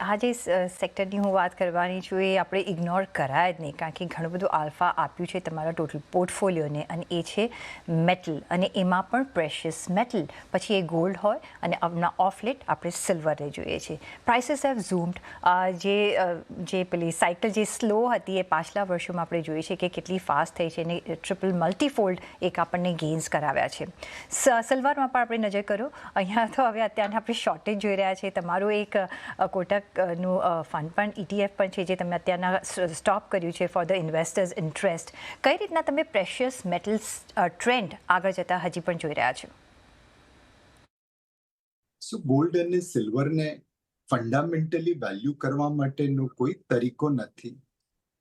આ જે સેક્ટરની હું વાત કરવાની છું એ આપણે ઇગ્નોર કરાય જ નહીં. કારણ કે ઘણું બધું આલ્ફા આપ્યું છે તમારા ટોટલ પોર્ટફોલિયોને અને એ છે મેટલ અને એમાં પણ પ્રેશિયસ મેટલ પછી એ ગોલ્ડ હોય અને હમણાં ઓફલેટ આપણે સિલ્વરને જોઈએ છે પ્રાઇસીસ હેવ ઝૂમ્ડ જે જે પેલી સાયકલ જે સ્લો હતી એ પાછલા વર્ષોમાં આપણે જોઈએ છે કે કેટલી ફાસ્ટ થઈ છે અને ટ્રિપલ મલ્ટીફોલ્ડ એક આપણને ગેઇન્સ કરાવ્યા છે. સિલ્વરમાં પણ આપણે નજર કરો. અહીંયા તો હવે અત્યારે આપણે શોર્ટેજ જોઈ રહ્યા છે તમારું એક અ, કોટકનું ફંડ પણ ઇટીએફ પણ છે જે તમે અત્યારના સ્ટોપ કર્યું છે ફોર ધ ઇન્વેસ્ટર્સ ઇન્ટરેસ્ટ કઈ રીતના તમે પ્રેશિયસ મેટલ્સ ટ્રેન્ડ આગળ જતા હજી પણ જોઈ રહ્યા છો? સો ગોલ્ડ અને સિલ્વરને ફંડામેન્ટલી વેલ્યુ કરવા માટેનો કોઈ તરીકો નથી.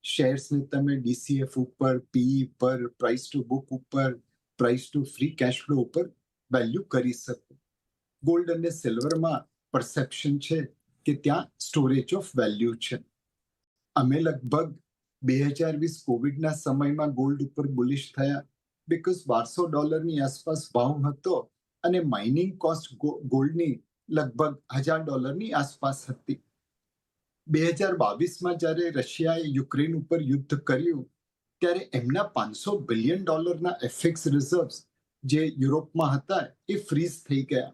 શેર્સને તમે ડીસીએફ ઉપર પીઈ પર પ્રાઇસ ટુ બુક ઉપર price to free cash flow ઉપર વેલ્યુ કરી શકો. ગોલ્ડ અને સિલ્વરમાં પરસેપ્શન છે કે ત્યાં સ્ટોરેજ ઓફ વેલ્યુ છે. અમે લગભગ બે હજાર વીસ કોવિડના સમયમાં ગોલ્ડ ઉપર બુલિશ થયા બિકોઝ બારસો ડોલરની આસપાસ ભાવ હતો અને માઇનિંગ કોસ્ટ ગોલ્ડની લગભગ હજાર ડોલરની આસપાસ હતી. બે હજાર બાવીસમાં જ્યારે રશિયાએ યુક્રેન ઉપર યુદ્ધ કર્યું, ત્યારે એમના પાંચસો બિલિયન ડોલરના એફેક્સ રિઝર્વ્સ જે યુરોપમાં હતા એ ફ્રીઝ થઈ ગયા.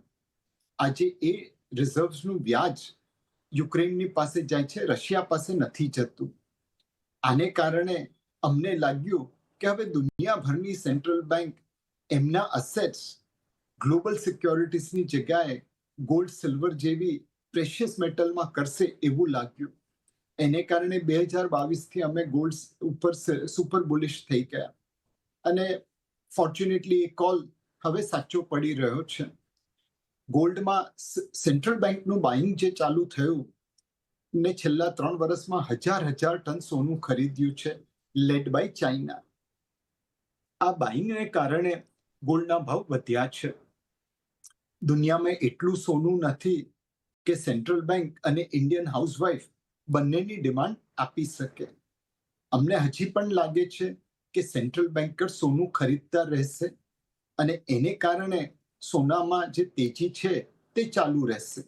આજે એ રિઝર્વ્સનું વ્યાજ યુક્રેનની પાસે જાય છે, રશિયા પાસે નથી જતું. આને કારણે અમને લાગ્યું કે હવે દુનિયાભરની સેન્ટ્રલ બેંક એમના અસેટ્સ ગ્લોબલ સિક્યોરિટીઝની જગ્યાએ ગોલ્ડ સિલ્વર જેવી પ્રેશિયસ મેટલમાં કરશે એવું લાગ્યું. એને કારણે બે હજાર બાવીસથી અમે ગોલ્ડ ઉપર સુપર બુલિશ થઈ ગયા. અને ફોર્ચ્યુનેટલી એ કોલ હવે સાચો પડી રહ્યો છે. ગોલ્ડમાં સેન્ટ્રલ બેંકનું બાઇંગ જે ચાલુ થયું ને છેલ્લા ત્રણ વર્ષમાં હજાર હજાર ટન સોનું ખરીદ્યું છે લેડ બાય ચાઇના આ બાઇંગને કારણે ગોલ્ડના ભાવ વધ્યા છે. દુનિયામાં એટલું સોનું નથી કે સેન્ટ્રલ બેંક અને ઇન્ડિયન હાઉસવાઇફ બંનેની ડિમાન્ડ આપી શકે. અમને હજી પણ લાગે છે કે સેન્ટ્રલ બેન્કર સોનું ખરીદતા રહેશે અને એને કારણે સોનામાં જે તેજી છે તે ચાલુ રહેશે.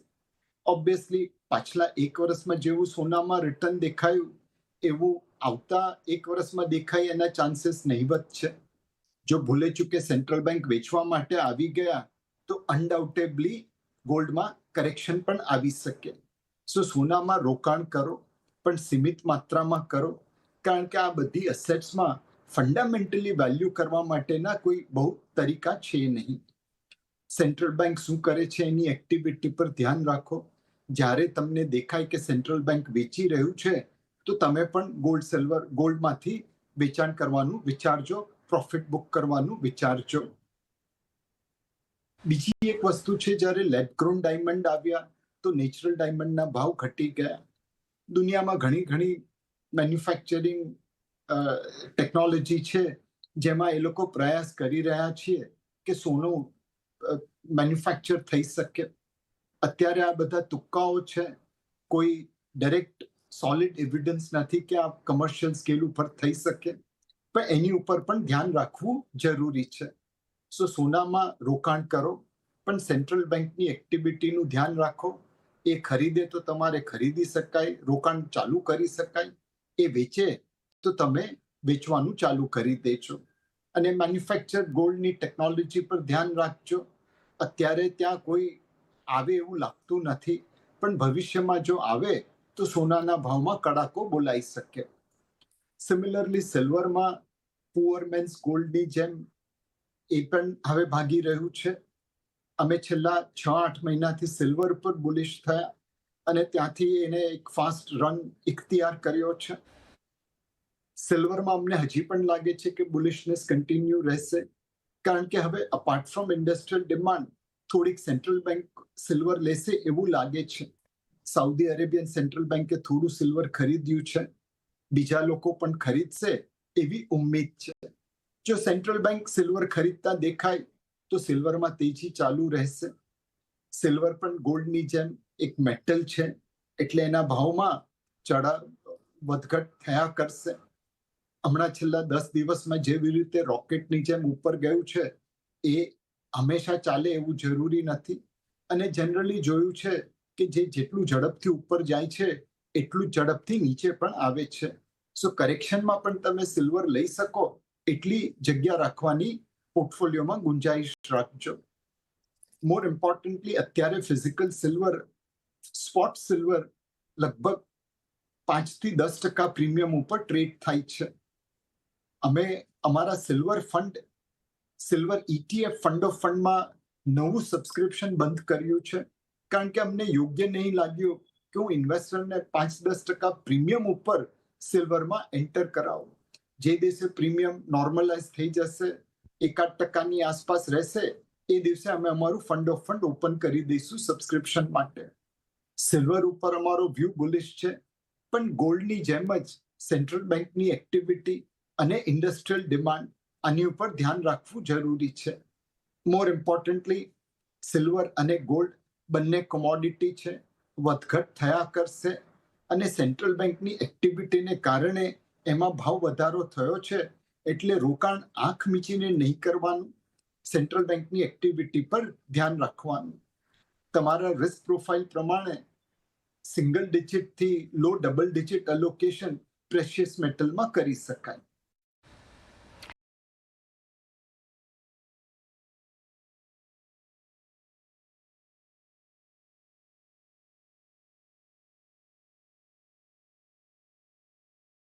ઓબ્વિયસલી પાછલા એક વર્ષમાં જેવું સોનામાં રિટર્ન દેખાયું, એવું આવતા એક વર્ષમાં દેખાય એના ચાન્સીસ નહીવત છે. જો ભૂલે ચૂકે સેન્ટ્રલ બેંક વેચવા માટે આવી ગયા, તો અનડાઉટેબલી ગોલ્ડમાં કરેક્શન પણ આવી શકે. સો સોનામાં રોકાણ કરો, પણ સીમિત માત્રામાં કરો, કારણ કે આ બધી અસેટ્સમાં ફંડામેન્ટલી વેલ્યુ કરવા માટેના કોઈ બહુ તરીકા છે નહીં. સેન્ટ્રલ બેંક શું કરે છે એની એક્ટિવિટી પર ધ્યાન રાખો. જ્યારે તમને દેખાય કે સેન્ટ્રલ બેંક વેચી રહ્યું છે, તો તમે પણ ગોલ્ડ સિલ્વર ગોલ્ડમાંથી વેચાણ કરવાનું વિચારજો પ્રોફિટ બુક કરવાનું વિચારજો. બીજી એક વસ્તુ છે, જ્યારે લેબ ગ્રોન ડાયમંડ આવ્યા, તો નેચરલ ડાયમંડના ભાવ ઘટી ગયા. દુનિયામાં ઘણી ઘણી મેન્યુફેક્ચરિંગ ટેકનોલોજી છે, જેમાં એ લોકો પ્રયાસ કરી રહ્યા છીએ કે સોનું મેન્યુફેક્ચર થઈ શકે. અત્યારે આ બધા તુક્કાઓ છે. કોઈ ડાયરેક્ટ સોલિડ એવિડન્સ નથી કે આ કમર્શિયલ સ્કેલ ઉપર થઈ શકે. પણ એની ઉપર પણ ધ્યાન રાખવું જરૂરી છે. સો સોનામાં રોકાણ કરો. પણ સેન્ટ્રલ બેંકની એક્ટિવિટીનું ધ્યાન રાખો. એ ખરીદે તો તમારે ખરીદી શકાય. રોકાણ ચાલુ કરી શકાય. એ વેચે તો તમે વેચવાનું ચાલુ કરી દેજો. અને મેન્યુફેક્ચર ગોલ્ડની ટેકનોલોજી પર ધ્યાન રાખજો. અત્યારે ત્યાં કોઈ આવે એવું લાગતું નથી. પણ ભવિષ્યમાં જો આવે, તો સોનાના ભાવમાં કડાકો બોલાઈ શકે. સિમિલરલી સિલ્વરમાં પુઅર મેન્સ ગોલ્ડની જેમ એ પણ હવે ભાગી રહ્યું છે. અમે છેલ્લા છ આઠ મહિનાથી સિલ્વર પર બુલિશ થયા અને ત્યાંથી એને એક ફાસ્ટ રન ઇખ્તિયાર કર્યો છે. સિલ્વરમાં અમને હજી પણ લાગે છે કે બુલિશનેસ કન્ટિન્યુ રહેશે. કારણ કે હવે અપાર્ટ ફ્રોમ ઇન્ડસ્ટ્રીયલ ડિમાન્ડ થોડીક સેન્ટ્રલ બેંક સિલ્વર લેશે એવું લાગે છે સાઉદી અરેબિયન સેન્ટ્રલ બેંકે થોડું સિલ્વર ખરીદ્યું છે બીજા લોકો પણ ખરીદશે એવી ઉમ્મીદ છે જો સેન્ટ્રલ બેંક સિલ્વર ખરીદતા દેખાય તો સિલ્વરમાં તેજી ચાલુ રહેશે સિલ્વર પણ ગોલ્ડની જેમ એક મેટલ છે એટલે એના ભાવમાં ચડાવ વધઘટ થયા કરશે હમણાં છેલ્લા દસ દિવસમાં જેવી રીતે રોકેટની જેમ ઉપર ગયું છે, એ હંમેશા ચાલે એવું જરૂરી નથી. અને જનરલી જોયું છે કે જે જેટલું ઝડપથી ઉપર જાય છે, એટલું ઝડપથી નીચે પણ આવે છે. સો કરેક્શનમાં પણ તમે સિલ્વર લઈ શકો, એટલી જગ્યા રાખવાની પોર્ટફોલિયોમાં ગુંજાઈશ રાખજો. મોર ઇમ્પોર્ટન્ટલી અત્યારે ફિઝિકલ સિલ્વર સ્પોટ સિલ્વર લગભગ પાંચથી દસ ટકા પ્રીમિયમ ઉપર ટ્રેડ થાય છે. અમે અમારા silver fund silver ETF fund of ફંડમાં નવું સબસ્ક્રિપ્શન બંધ કર્યું છે. કારણ કે અમને યોગ્ય નહીં લાગ્યું કે હું ઇન્વેસ્ટરને પાંચ દસ ટકા પ્રીમિયમ ઉપર સિલ્વરમાં એન્ટર કરાવું. જે દિવસે પ્રીમિયમ નોર્મલાઇઝ થઈ જશે, એકાદ ટકાની આસપાસ રહેશે, એ દિવસે અમે અમારું ફંડ ઓફ ફંડ ઓપન કરી દઈશું સબસ્ક્રિપ્શન માટે. સિલ્વર ઉપર અમારો વ્યૂ બુલિશ છે. પણ ગોલ્ડની જેમ જ સેન્ટ્રલ બેંકની એક્ટિવિટી અને ઇન્ડસ્ટ્રીયલ ડિમાન્ડ આની ઉપર ધ્યાન રાખવું જરૂરી છે. મોર ઇમ્પોર્ટન્ટલી સિલ્વર અને ગોલ્ડ બંને કોમોડિટી છે, વધઘટ થયા કરશે અને સેન્ટ્રલ બેંકની એક્ટિવિટીને કારણે એમાં ભાવ વધારો થયો છે, એટલે રોકાણ આંખ મીચીને નહીં કરવાનું સેન્ટ્રલ બેંકની એક્ટિવિટી પર ધ્યાન રાખવાનું. તમારા રિસ્ક પ્રોફાઇલ પ્રમાણે single ડિજિટથી low double digit allocation precious મેટલમાં કરી શકાય.